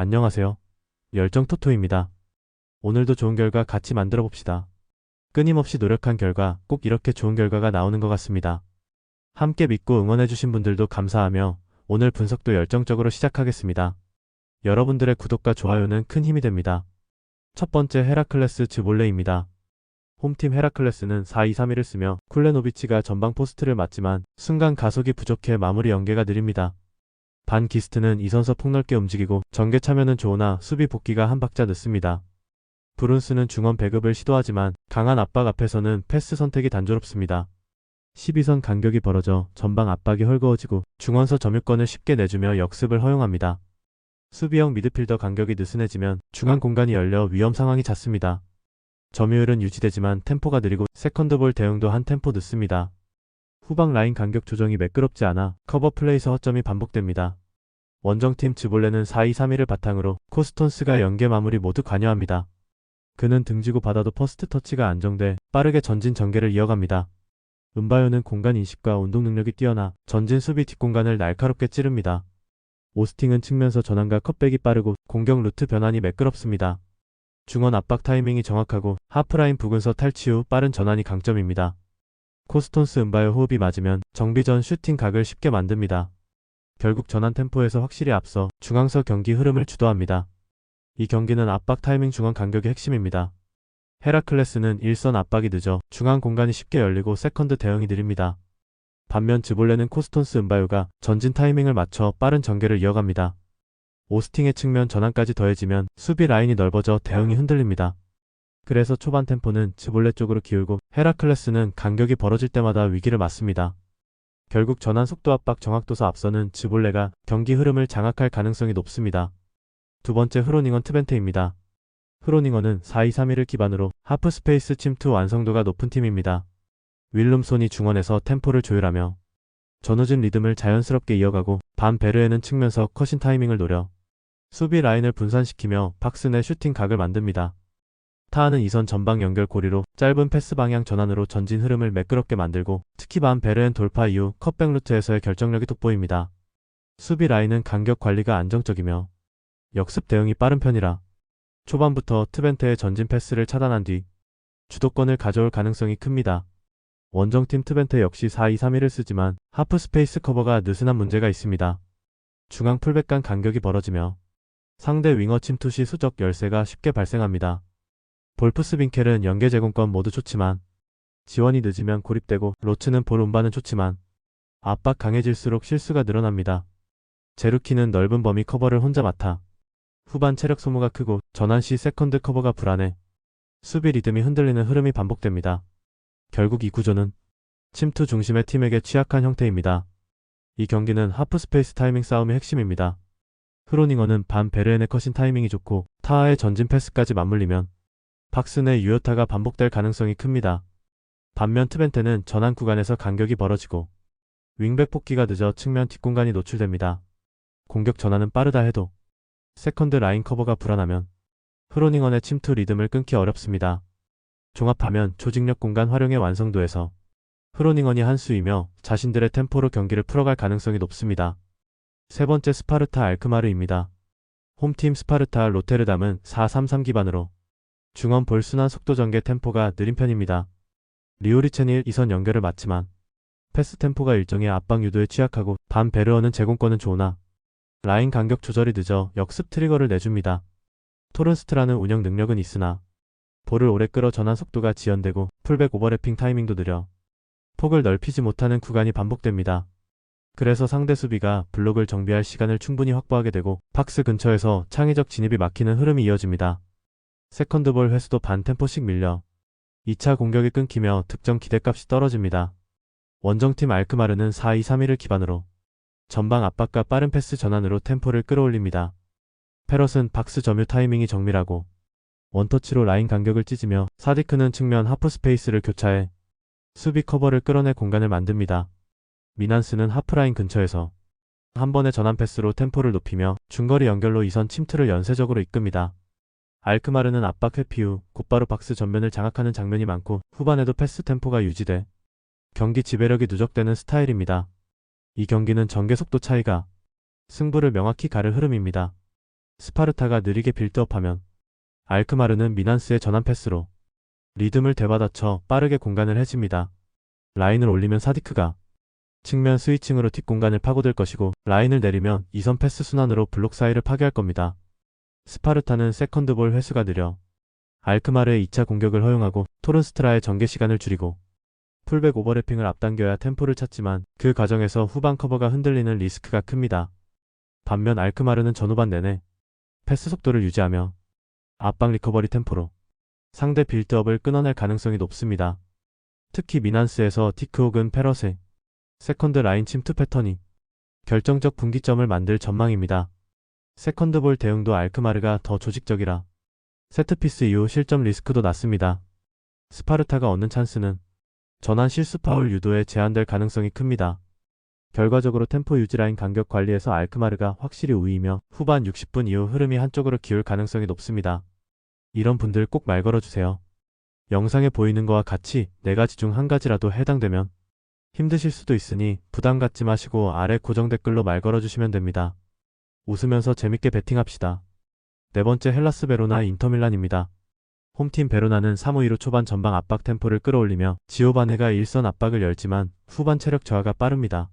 안녕하세요. 열정 토토입니다. 오늘도 좋은 결과 같이 만들어 봅시다. 끊임없이 노력한 결과 꼭 이렇게 좋은 결과가 나오는 것 같습니다. 함께 믿고 응원해주신 분들도 감사하며 오늘 분석도 열정적으로 시작하겠습니다. 여러분들의 구독과 좋아요는 큰 힘이 됩니다. 첫 번째 헤라클레스 즈볼레입니다. 홈팀 헤라클레스는 4-2-3-1을 쓰며 쿨레노비치가 전방 포스트를 맞지만 순간 가속이 부족해 마무리 연계가 느립니다. 반 기스트는 이선서 폭넓게 움직이고 전개 참여는 좋으나 수비 복귀가 한 박자 늦습니다. 브룬스는 중원 배급을 시도하지만 강한 압박 앞에서는 패스 선택이 단조롭습니다. 12선 간격이 벌어져 전방 압박이 헐거워지고 중원서 점유권을 쉽게 내주며 역습을 허용합니다. 수비형 미드필더 간격이 느슨해지면 중앙 공간이 열려 위험 상황이 잦습니다. 점유율은 유지되지만 템포가 느리고 세컨드볼 대응도 한 템포 늦습니다. 후방 라인 간격 조정이 매끄럽지 않아 커버 플레이서 허점이 반복됩니다. 원정팀 즈볼레는 4-2-3-1을 바탕으로 코스톤스가 연계 마무리 모두 관여합니다. 그는 등지고 받아도 퍼스트 터치가 안정돼 빠르게 전진 전개를 이어갑니다. 은바요는 공간 인식과 운동 능력이 뛰어나 전진 수비 뒷공간을 날카롭게 찌릅니다. 오스팅은 측면서 전환과 컷백이 빠르고 공격 루트 변환이 매끄럽습니다. 중원 압박 타이밍이 정확하고 하프라인 부근서 탈취 후 빠른 전환이 강점입니다. 코스톤스 은바요 호흡이 맞으면 정비전 슈팅 각을 쉽게 만듭니다. 결국 전환 템포에서 확실히 앞서 중앙서 경기 흐름을 주도합니다. 이 경기는 압박 타이밍 중앙 간격이 핵심입니다. 헤라클레스는 일선 압박이 늦어 중앙 공간이 쉽게 열리고 세컨드 대응이 느립니다. 반면 즈볼레는 코스톤스 은바요가 전진 타이밍을 맞춰 빠른 전개를 이어갑니다. 오스팅의 측면 전환까지 더해지면 수비 라인이 넓어져 대응이 흔들립니다. 그래서 초반 템포는 즈볼레 쪽으로 기울고 헤라클레스는 간격이 벌어질 때마다 위기를 맞습니다. 결국 전환 속도 압박 정확도서 앞서는 즈볼레가 경기 흐름을 장악할 가능성이 높습니다. 두 번째 흐로닝언 트벤테입니다. 흐로닝언은 4-2-3-1을 기반으로 하프 스페이스 침투 완성도가 높은 팀입니다. 윌룸손이 중원에서 템포를 조율하며 전후진 리듬을 자연스럽게 이어가고 반 베르에는 측면서 컷인 타이밍을 노려 수비 라인을 분산시키며 박스 내 슈팅 각을 만듭니다. 타하는 이선 전방 연결 고리로 짧은 패스 방향 전환으로 전진 흐름을 매끄럽게 만들고 특히 반 베르엔 돌파 이후 컷백 루트에서의 결정력이 돋보입니다. 수비 라인은 간격 관리가 안정적이며 역습 대응이 빠른 편이라 초반부터 트벤테의 전진 패스를 차단한 뒤 주도권을 가져올 가능성이 큽니다. 원정팀 트벤테 역시 4-2-3-1을 쓰지만 하프 스페이스 커버가 느슨한 문제가 있습니다. 중앙 풀백 간 간격이 벌어지며 상대 윙어 침투 시 수적 열세가 쉽게 발생합니다. 볼프스 빈켈은 연계 제공권 모두 좋지만 지원이 늦으면 고립되고 로츠는 볼 운반은 좋지만 압박 강해질수록 실수가 늘어납니다. 제루키는 넓은 범위 커버를 혼자 맡아 후반 체력 소모가 크고 전환 시 세컨드 커버가 불안해 수비 리듬이 흔들리는 흐름이 반복됩니다. 결국 이 구조는 침투 중심의 팀에게 취약한 형태입니다. 이 경기는 하프 스페이스 타이밍 싸움의 핵심입니다. 흐로닝어는 반 베르엔의 컷인 타이밍이 좋고 타하의 전진 패스까지 맞물리면 내 유효타가 반복될 가능성이 큽니다. 반면 트벤테는 전환 구간에서 간격이 벌어지고 윙백 복귀가 늦어 측면 뒷공간이 노출됩니다. 공격 전환은 빠르다 해도 세컨드 라인 커버가 불안하면 흐로닝언의 침투 리듬을 끊기 어렵습니다. 종합하면 조직력 공간 활용의 완성도에서 흐로닝언이 한 수이며 자신들의 템포로 경기를 풀어갈 가능성이 높습니다. 세 번째 스파르타 알크마르입니다. 홈팀 스파르타 로테르담은 4-3-3 기반으로 중원 볼 순환 속도 전개 템포가 느린 편입니다. 리오리첸일 이선 연결을 맞지만 패스 템포가 일정의 압박 유도에 취약하고 반 베르어는 제공권은 좋으나 라인 간격 조절이 늦어 역습 트리거를 내줍니다. 토른스트라는 운영 능력은 있으나 볼을 오래 끌어 전환 속도가 지연되고 풀백 오버래핑 타이밍도 느려 폭을 넓히지 못하는 구간이 반복됩니다. 그래서 상대 수비가 블록을 정비할 시간을 충분히 확보하게 되고 박스 근처에서 창의적 진입이 막히는 흐름이 이어집니다. 세컨드볼 회수도 반 템포씩 밀려 2차 공격이 끊기며 득점 기대값이 떨어집니다. 원정팀 알크마르는 4-2-3-1을 기반으로 전방 압박과 빠른 패스 전환으로 템포를 끌어올립니다. 페럿은 박스 점유 타이밍이 정밀하고 원터치로 라인 간격을 찢으며 사디크는 측면 하프 스페이스를 교차해 수비 커버를 끌어내 공간을 만듭니다. 미난스는 하프라인 근처에서 한 번의 전환 패스로 템포를 높이며 중거리 연결로 이선 침투를 연쇄적으로 이끕니다. 알크마르는 압박 회피 후 곧바로 박스 전면을 장악하는 장면이 많고 후반에도 패스 템포가 유지돼 경기 지배력이 누적되는 스타일입니다. 이 경기는 전개 속도 차이가 승부를 명확히 가를 흐름입니다. 스파르타가 느리게 빌드업하면 알크마르는 미난스의 전환 패스로 리듬을 되받아쳐 빠르게 공간을 해집니다. 라인을 올리면 사디크가 측면 스위칭으로 뒷공간을 파고들 것이고 라인을 내리면 이선 패스 순환으로 블록 사이를 파괴할 겁니다. 스파르타는 세컨드볼 회수가 느려 알크마르의 2차 공격을 허용하고 토른스트라의 전개 시간을 줄이고 풀백 오버래핑을 앞당겨야 템포를 찾지만 그 과정에서 후방 커버가 흔들리는 리스크가 큽니다. 반면 알크마르는 전후반 내내 패스 속도를 유지하며 압박 리커버리 템포로 상대 빌드업을 끊어낼 가능성이 높습니다. 특히 미난스에서 티크 혹은 페럿의 세컨드 라인 침투 패턴이 결정적 분기점을 만들 전망입니다. 세컨드 볼 대응도 알크마르가 더 조직적이라 세트피스 이후 실점 리스크도 낮습니다. 스파르타가 얻는 찬스는 전환 실수 파울 유도에 제한될 가능성이 큽니다. 결과적으로 템포 유지 라인 간격 관리에서 알크마르가 확실히 우위이며 후반 60분 이후 흐름이 한쪽으로 기울 가능성이 높습니다. 이런 분들 꼭 말 걸어주세요. 영상에 보이는 거와 같이 네 가지 중 한 가지라도 해당되면 힘드실 수도 있으니 부담 갖지 마시고 아래 고정 댓글로 말 걸어주시면 됩니다. 웃으면서 재밌게 베팅합시다. 네 번째 헬라스 베로나 인터밀란입니다. 홈팀 베로나는 3호 2루 초반 전방 압박 템포를 끌어올리며 지오바네가 일선 압박을 열지만 후반 체력 저하가 빠릅니다.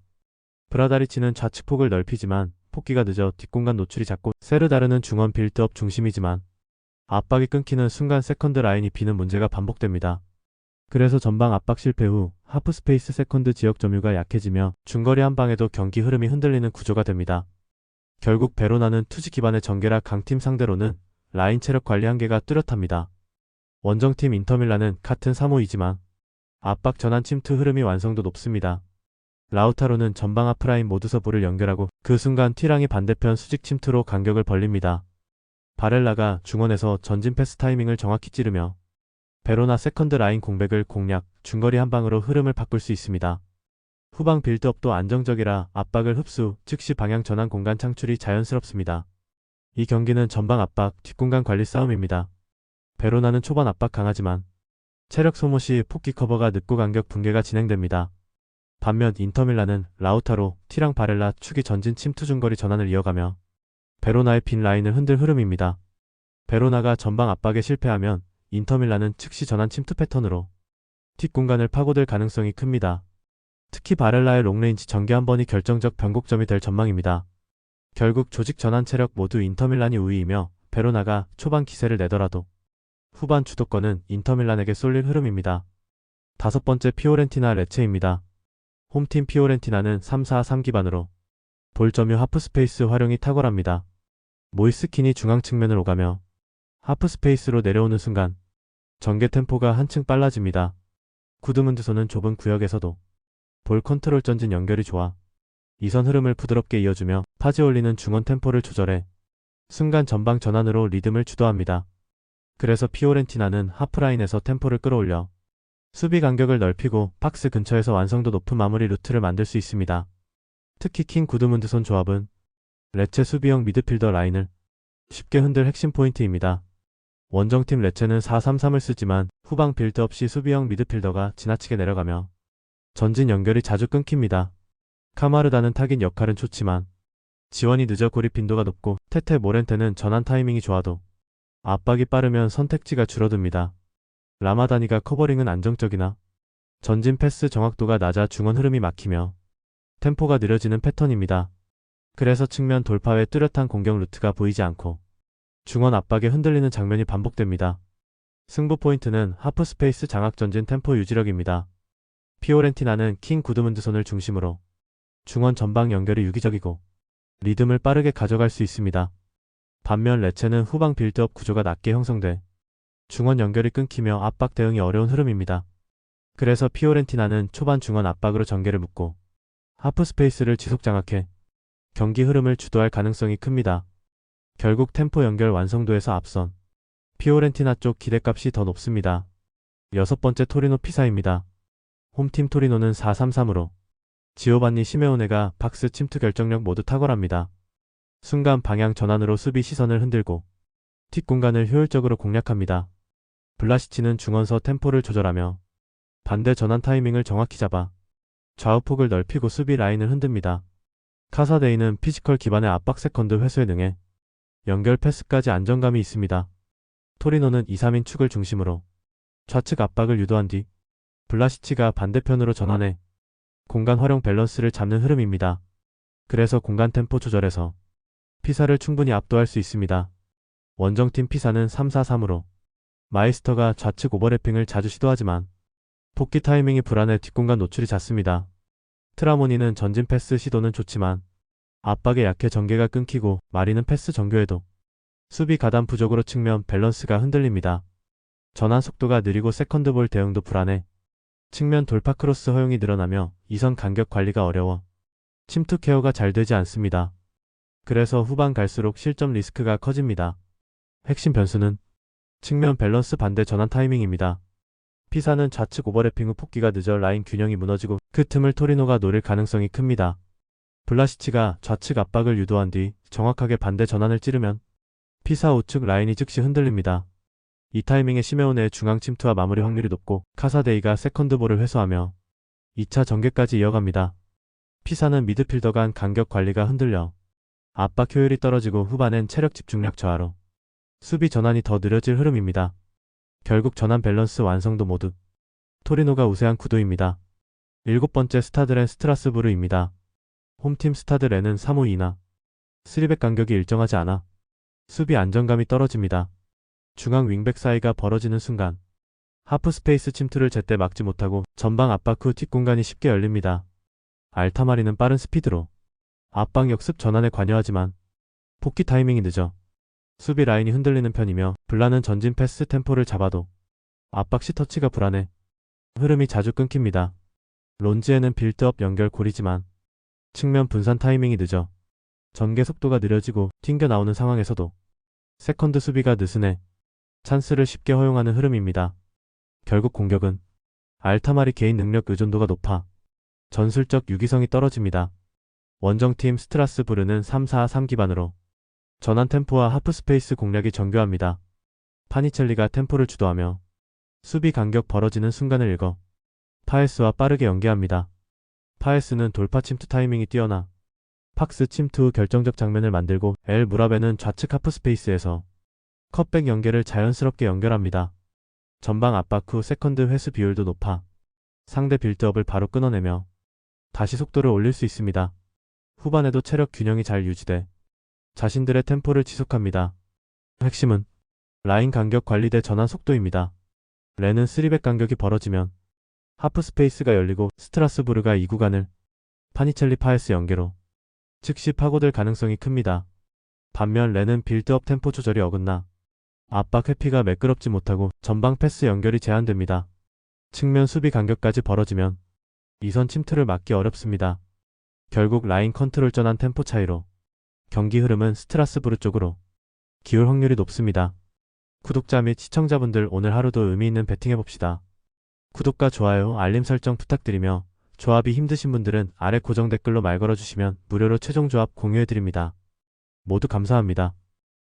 브라다리치는 좌측 폭을 넓히지만 폭기가 늦어 뒷공간 노출이 작고 세르다르는 중원 빌드업 중심이지만 압박이 끊기는 순간 세컨드 라인이 비는 문제가 반복됩니다. 그래서 전방 압박 실패 후 하프 스페이스 세컨드 지역 점유가 약해지며 중거리 한 방에도 경기 흐름이 흔들리는 구조가 됩니다. 결국 베로나는 투지 기반의 전개라 강팀 상대로는 라인 체력 관리 한계가 뚜렷합니다. 원정팀 인터밀란은 같은 3호이지만 압박 전환 침투 흐름이 완성도 높습니다. 라우타로는 전방 앞라인 모두서 볼을 연결하고 그 순간 티랑이 반대편 수직 침투로 간격을 벌립니다. 바렐라가 중원에서 전진 패스 타이밍을 정확히 찌르며 베로나 세컨드 라인 공백을 공략, 중거리 한 방으로 흐름을 바꿀 수 있습니다. 후방 빌드업도 안정적이라 압박을 흡수, 즉시 방향 전환 공간 창출이 자연스럽습니다. 이 경기는 전방 압박, 뒷공간 관리 싸움입니다. 베로나는 초반 압박 강하지만 체력 소모 시 폭기 커버가 늦고 간격 붕괴가 진행됩니다. 반면 인터밀란은 라우타로, 티랑 바렐라 축이 전진 침투 중거리 전환을 이어가며 베로나의 빈 라인을 흔들 흐름입니다. 베로나가 전방 압박에 실패하면 인터밀란은 즉시 전환 침투 패턴으로 뒷공간을 파고들 가능성이 큽니다. 특히 바렐라의 롱레인지 전개 한 번이 결정적 변곡점이 될 전망입니다. 결국 조직 전환 체력 모두 인터밀란이 우위이며 베로나가 초반 기세를 내더라도 후반 주도권은 인터밀란에게 쏠릴 흐름입니다. 다섯 번째 피오렌티나 레체입니다. 홈팀 피오렌티나는 3-4-3 기반으로 볼 점유 하프 스페이스 활용이 탁월합니다. 모이스킨이 중앙 측면을 오가며 하프 스페이스로 내려오는 순간 전개 템포가 한층 빨라집니다. 구드문드소는 좁은 구역에서도 볼 컨트롤 전진 연결이 좋아 이선 흐름을 부드럽게 이어주며 파지 올리는 중원 템포를 조절해 순간 전방 전환으로 리듬을 주도합니다. 그래서 피오렌티나는 하프라인에서 템포를 끌어올려 수비 간격을 넓히고 박스 근처에서 완성도 높은 마무리 루트를 만들 수 있습니다. 특히 킹 구드문드손 조합은 레체 수비형 미드필더 라인을 쉽게 흔들 핵심 포인트입니다. 원정팀 레체는 4-3-3을 쓰지만 후방 빌드업 시 수비형 미드필더가 지나치게 내려가며 전진 연결이 자주 끊깁니다. 카마르다는 타깃 역할은 좋지만 지원이 늦어 고립 빈도가 높고 테테 모렌테는 전환 타이밍이 좋아도 압박이 빠르면 선택지가 줄어듭니다. 라마다니가 커버링은 안정적이나 전진 패스 정확도가 낮아 중원 흐름이 막히며 템포가 느려지는 패턴입니다. 그래서 측면 돌파 외 뚜렷한 공격 루트가 보이지 않고 중원 압박에 흔들리는 장면이 반복됩니다. 승부 포인트는 하프 스페이스 장악 전진 템포 유지력입니다. 피오렌티나는 킹 구드문드손을 중심으로 중원 전방 연결이 유기적이고 리듬을 빠르게 가져갈 수 있습니다. 반면 레체는 후방 빌드업 구조가 낮게 형성돼 중원 연결이 끊기며 압박 대응이 어려운 흐름입니다. 그래서 피오렌티나는 초반 중원 압박으로 전개를 묶고 하프 스페이스를 지속 장악해 경기 흐름을 주도할 가능성이 큽니다. 결국 템포 연결 완성도에서 앞선 피오렌티나 쪽 기대값이 더 높습니다. 여섯 번째 토리노 피사입니다. 홈팀 토리노는 4-3-3으로 지오반니 시메오네가 박스 침투 결정력 모두 탁월합니다. 순간 방향 전환으로 수비 시선을 흔들고 뒷공간을 효율적으로 공략합니다. 블라시치는 중원서 템포를 조절하며 반대 전환 타이밍을 정확히 잡아 좌우폭을 넓히고 수비 라인을 흔듭니다. 카사데이는 피지컬 기반의 압박 세컨드 회수에 능해 연결 패스까지 안정감이 있습니다. 토리노는 2, 3인 축을 중심으로 좌측 압박을 유도한 뒤 블라시치가 반대편으로 전환해 공간 활용 밸런스를 잡는 흐름입니다. 그래서 공간 템포 조절에서 피사를 충분히 압도할 수 있습니다. 원정팀 피사는 3-4-3으로 마이스터가 좌측 오버래핑을 자주 시도하지만 복귀 타이밍이 불안해 뒷공간 노출이 잦습니다. 트라모니는 전진 패스 시도는 좋지만 압박에 약해 전개가 끊기고 마리는 패스 전교에도 수비 가담 부족으로 측면 밸런스가 흔들립니다. 전환 속도가 느리고 세컨드볼 대응도 불안해 측면 돌파 크로스 허용이 늘어나며 이선 간격 관리가 어려워 침투 케어가 잘 되지 않습니다. 그래서 후반 갈수록 실점 리스크가 커집니다. 핵심 변수는 측면 밸런스 반대 전환 타이밍입니다. 피사는 좌측 오버래핑 후 폭기가 늦어 라인 균형이 무너지고 그 틈을 토리노가 노릴 가능성이 큽니다. 블라시치가 좌측 압박을 유도한 뒤 정확하게 반대 전환을 찌르면 피사 우측 라인이 즉시 흔들립니다. 이 타이밍에 시메온의 중앙 침투와 마무리 확률이 높고 카사데이가 세컨드볼을 회수하며 2차 전개까지 이어갑니다. 피사는 미드필더 간 간격 관리가 흔들려 압박 효율이 떨어지고 후반엔 체력 집중력 저하로 수비 전환이 더 느려질 흐름입니다. 결국 전환 밸런스 완성도 모두 토리노가 우세한 구도입니다. 일곱 번째 스타드렌 스트라스부르입니다. 홈팀 스타드렌은 3호 2나 3백 간격이 일정하지 않아 수비 안정감이 떨어집니다. 중앙 윙백 사이가 벌어지는 순간 하프 스페이스 침투를 제때 막지 못하고 전방 압박 후 뒷공간이 쉽게 열립니다. 알타마리는 빠른 스피드로 압박 역습 전환에 관여하지만 복귀 타이밍이 늦어 수비 라인이 흔들리는 편이며 블라는 전진 패스 템포를 잡아도 압박 시 터치가 불안해 흐름이 자주 끊깁니다. 론지에는 빌드업 연결 골이지만 측면 분산 타이밍이 늦어 전개 속도가 느려지고 튕겨 나오는 상황에서도 세컨드 수비가 느슨해 찬스를 쉽게 허용하는 흐름입니다. 결국 공격은 알타마리 개인 능력 의존도가 높아 전술적 유기성이 떨어집니다. 원정팀 스트라스부르는 3-4-3 기반으로 전환 템포와 하프 스페이스 공략이 정교합니다. 파니첼리가 템포를 주도하며 수비 간격 벌어지는 순간을 읽어 파에스와 빠르게 연계합니다. 파에스는 돌파 침투 타이밍이 뛰어나 팍스 침투 후 결정적 장면을 만들고 엘 무라베는 좌측 하프 스페이스에서 컷백 연계를 자연스럽게 연결합니다. 전방 압박 후 세컨드 회수 비율도 높아 상대 빌드업을 바로 끊어내며 다시 속도를 올릴 수 있습니다. 후반에도 체력 균형이 잘 유지돼 자신들의 템포를 지속합니다. 핵심은 라인 간격 관리 대 전환 속도입니다. 레는 3백 간격이 벌어지면 하프 스페이스가 열리고 스트라스부르가 이 구간을 파니첼리 파에스 연계로 즉시 파고들 가능성이 큽니다. 반면 레는 빌드업 템포 조절이 어긋나 압박 회피가 매끄럽지 못하고 전방 패스 연결이 제한됩니다. 측면 수비 간격까지 벌어지면 이선 침투를 막기 어렵습니다. 결국 라인 컨트롤 전환 템포 차이로 경기 흐름은 스트라스부르 쪽으로 기울 확률이 높습니다. 구독자 및 시청자분들 오늘 하루도 의미 있는 배팅해봅시다. 구독과 좋아요, 알림 설정 부탁드리며 조합이 힘드신 분들은 아래 고정 댓글로 말 걸어주시면 무료로 최종 조합 공유해드립니다. 모두 감사합니다.